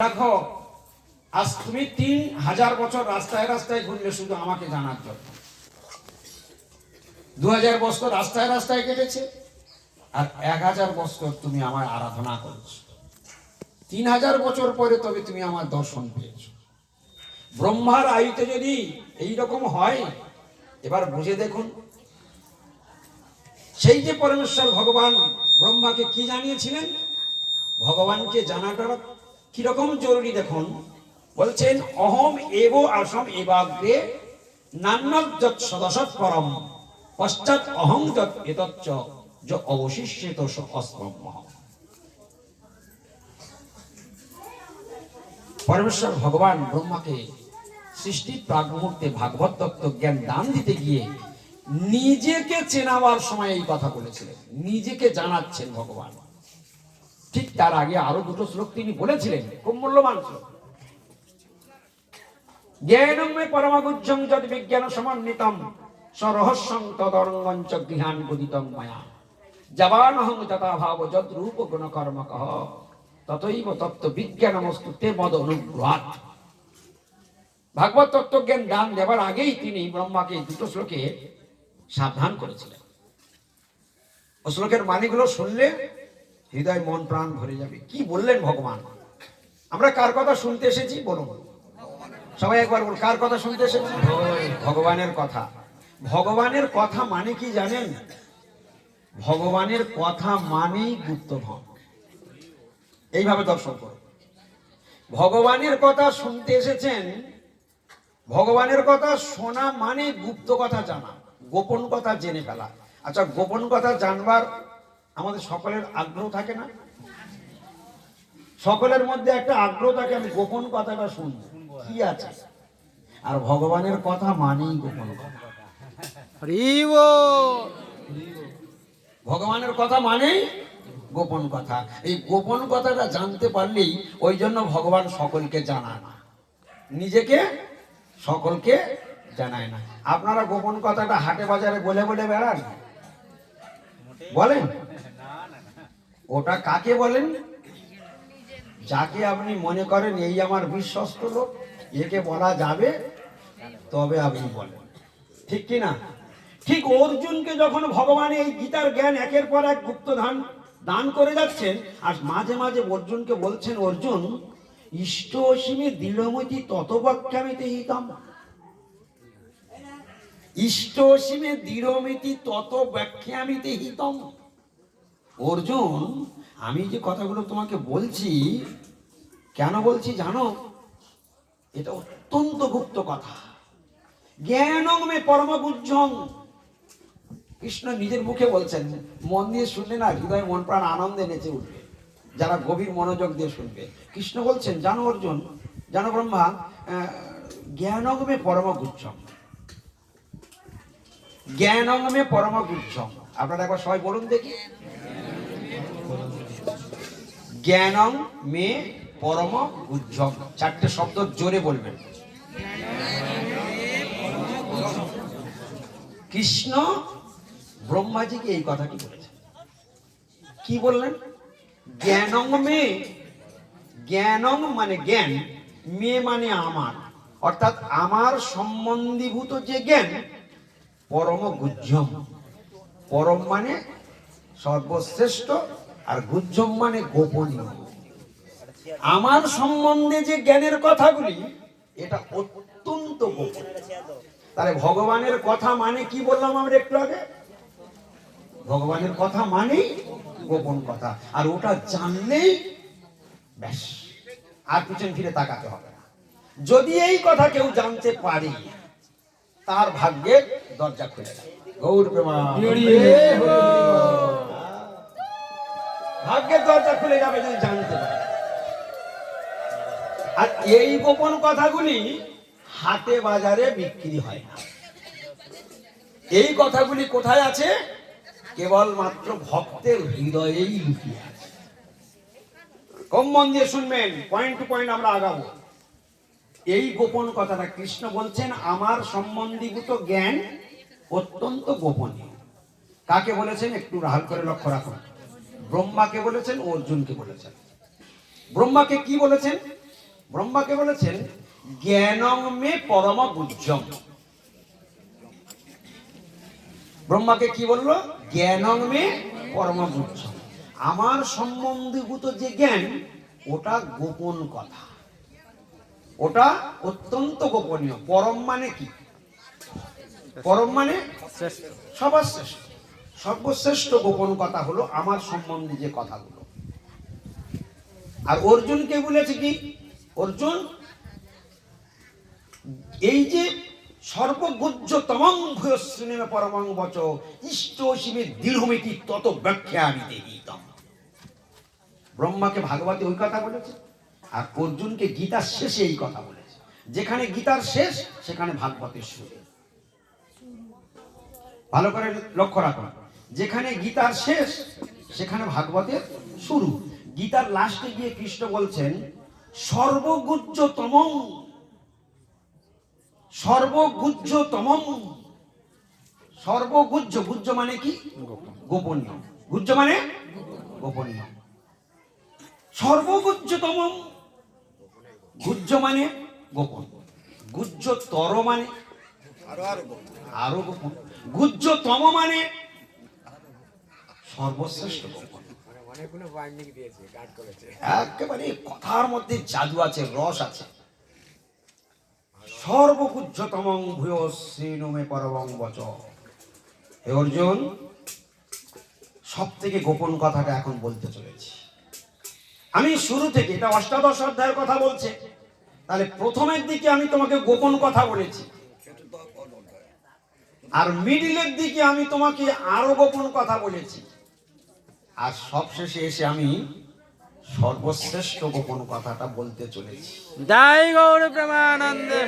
রাখো আজ তুমি তিন হাজার বছর রাস্তায় রাস্তায় ঘুরলে শুধু আমাকে জানার জন্য। দু হাজার বছর রাস্তায় রাস্তায় কেটেছে, আর এক হাজার বছর তুমি আমার আরাধনা করেছ। তিন হাজার বছর পরে তবে তুমি আমার দর্শন পেয়েছ। ব্রহ্মার আয়ুতে যদি এই রকম হয়, এবার বুঝে দেখুন, সেই যে পরমেশ্বর ভগবান ব্রহ্মাকে কি জানিয়েছিলেন? ভগবানকে জানাটা কীরকম জরুরি দেখুন? বলছেন, অহম এব আসম এবাগ্রে পরম, পশ্চাৎ অহং যৎ এতচ্চ, য পরমেশ্বর ভগবান ব্রহ্মাকে সৃষ্টির প্রাগ মুহূর্তে ভাগবত তত্ত্ব জ্ঞান দান দিতে গিয়ে নিজেকে চেনাবার সময় এই কথা বলেছিলেন। নিজেকে জানাচ্ছেন ভগবান। ঠিক তার আগে আরও দুটো শ্লোক তিনি বলেছিলেন, খুব মূল্যবান শ্লোক। জ্ঞানং মে পরমাগুজ্জং যদ বিজ্ঞান সমন্বিতম সরহস্যং গৃহান মায়া। যদ রূপ গুণ কর্ম কহ ততৈব তত্ত্ব তে মদ অনুগ্রহাত ভাগবত তত্ত্বজ্ঞান দান দেবার আগেই তিনি ব্রহ্মাকে দুটো শ্লোকে সাবধান করেছিলেন। শ্লোকের মানেগুলো শুনলে হৃদয় মন প্রাণ ভরে যাবে। কি বললেন ভগবান? আমরা কার কথা শুনতে এসেছি? বলুন। সবাই একবার বল কার কথা শুনতে এসেছি? ভগবানের কথা। ভগবানের কথা মানে কি জানেন? ভগবানের কথা মানেই গুপ্তধন। এইভাবে দর্শন করুন। ভগবানের কথা শুনতে এসেছেন, ভগবানের কথা শোনা মানে গুপ্ত কথা জানা, গোপন কথা জেনে ফেলা। আচ্ছা গোপন কথা জানবার আমাদের সকলের আগ্রহ থাকে না? সকলের মধ্যে একটা আগ্রহ থাকে আমি গোপন কথাটা শুনব। কি আছে? আর ভগবানের কথা মানেই গোপন কথা। ভগবানের কথা মানেই গোপন কথা। এই গোপন কথাটা জানতে পারলেই ওই জন্য ভগবান সকলকে জানায় না। নিজেকে সকলকে জানায় না। আপনারা গোপন কথাটা হাটে বাজারে বলে বলে বেড়ান? বলেন? ওটা কাকে বলেন? যাকে আপনি মনে করেন এই আমার বিশ্বস্ত লোক, একে বলা যাবে, তবে আপনি বলেন। ঠিক কি না? ঠিক অর্জুনকে যখন ভগবান এই গীতার জ্ঞান একের পর এক গুপ্ত দান দান করে যাচ্ছেন, আর মাঝে মাঝে অর্জুনকে বলছেন, অর্জুন ইষ্ট অসীমে দৃঢ়মতি ততবাক্যামিতে হিতাম। ইষ্ট অসীমে দৃঢ়মিতি তত ব্যাখ্যামিতে হিতম। অর্জুন, আমি যে কথাগুলো তোমাকে বলছি, কেন বলছি জানো? এটা অত্যন্ত গুপ্ত কথা। জ্ঞানং মে পরমগুজ্জং কৃষ্ণ নিজের মুখে বলছেন, মন দিয়ে শুনলে না হৃদয় মন প্রাণ আনন্দে নেচে উঠবে। যারা গভীর মনোযোগ দিয়ে শুনবে। কৃষ্ণ বলছেন, জানো অর্জুন, জানো ব্রহ্মা জ্ঞানগমে পরমগুচ্ছম জ্ঞানগমে পরমগুচ্ছম আপনারা একবার সবাই বলুন দেখি। জ্ঞানং মে পরম গুজ্জম চারটে শব্দ জোরে বলবেন। কৃষ্ণ ব্রহ্মাজিকে এই কথাটি বলেছেন। কি বললেন? জ্ঞানং মে, জ্ঞানং মানে জ্ঞান, মে মানে আমার। অর্থাৎ আমার সম্বন্ধীভূত যে জ্ঞান, পরম গুজ্জম। পরম মানে সর্বশ্রেষ্ঠ আর গুজ্জম মানে গোপনীয় আমার সম্বন্ধে যে জ্ঞানের কথাগুলি এটা অত্যন্ত গোপন তাহলে ভগবানের কথা মানে কি বললাম আমরা একটু আগে ভগবানের কথা মানেই গোপন কথা আর ওটা জানলেই ব্যাস আর পিছন ফিরে তাকাতে হবে না যদি এই কথা কেউ জানতে পারে তার ভাগ্যের দরজা খুলে যায় গৌর প্রেমা ভাগ্যের দরজা খুলে যাবে যদি জানতে পারে। আর এই গোপন কথাগুলি হাটে বাজারে বিক্রি হয় না। এই কথাগুলি কোথায় আছে? কেবলমাত্র ভক্তের হৃদয়েই লুকিয়ে আছে। কম মন দিয়ে শুনবেন পয়েন্ট টু পয়েন্ট আমরা আগাবো। এই গোপন কথাটা কৃষ্ণ বলছেন, আমার সম্বন্ধীভূত জ্ঞান অত্যন্ত গোপনীয়। কাকে বলেছেন? একটু রাহাল করে লক্ষ্য রাখুন। ব্রহ্মাকে বলেছেন অর্জুনকে বলেছেন। ব্রহ্মাকে কি বলেছেন? ব্রহ্মাকে বলেছেন জ্ঞানং মে পরম গুজ্জম ব্রহ্মাকে কি বলল? জ্ঞানং মে পরম গুজ্জম আমার সম্বন্ধীভূত যে জ্ঞান ওটা গোপন কথা। ওটা অত্যন্ত গোপনীয়। পরম মানে কি? পরম মানে শ্রেষ্ঠ। সবার শ্রেষ্ঠ। সর্বশ্রেষ্ঠ গোপন কথা হলো আমার সম্বন্ধে যে কথাগুলো। আর অর্জুনকে বলেছে কি? অর্জুন, এই যে সর্বগুজ্জ তমং ভূয়শ্রেণীমে পরমং বচ, ইষ্ট শিবে দৃঢ়মিতি তত ব্যাখ্যা আমি দেহিতম ব্রহ্মাকে ভাগবতী ওই কথা বলেছে, আর অর্জুনকে গীতার শেষে এই কথা বলেছে। যেখানে গীতার শেষ, সেখানে ভাগবতের শুরু। ভালো করে লক্ষ্য রাখুন। যেখানে গীতার শেষ, সেখানে ভাগবতের শুরু। গীতার লাস্টে গিয়ে কৃষ্ণ বলছেন সর্বগুজ্জতম সর্বগুজ্জতম সর্বগুজ্জ গুজ্জ মানে কি? গোপনীয়। গুজ্জ মানে? গোপনীয়। সর্বগুজ্জতম গুজ্জ মানে গোপন। গুজ্জ তর মানে? আরও গোপন। গুজ্জতম মানে সর্বশ্রেষ্ঠ করেছে। একেবারে কথার মধ্যে জাদু আছে রস আছে। সর্বগুজ্জতম ভূয় শ্রীনুমে পরবং বচ। হে অর্জুন সব থেকে গোপন কথাটা এখন বলতে চলেছি। আমি শুরু থেকে এটা অষ্টাদশ অধ্যায়ের কথা বলছে তাহলে প্রথমের দিকে আমি তোমাকে গোপন কথা বলেছি। আর মিডিলের দিকে আমি তোমাকে আরও গোপন কথা বলেছি। আর সবশেষে এসে আমি সর্বশ্রেষ্ঠ গোপন কথাটা বলতে চলেছি। জয় গৌর প্রেমানন্দে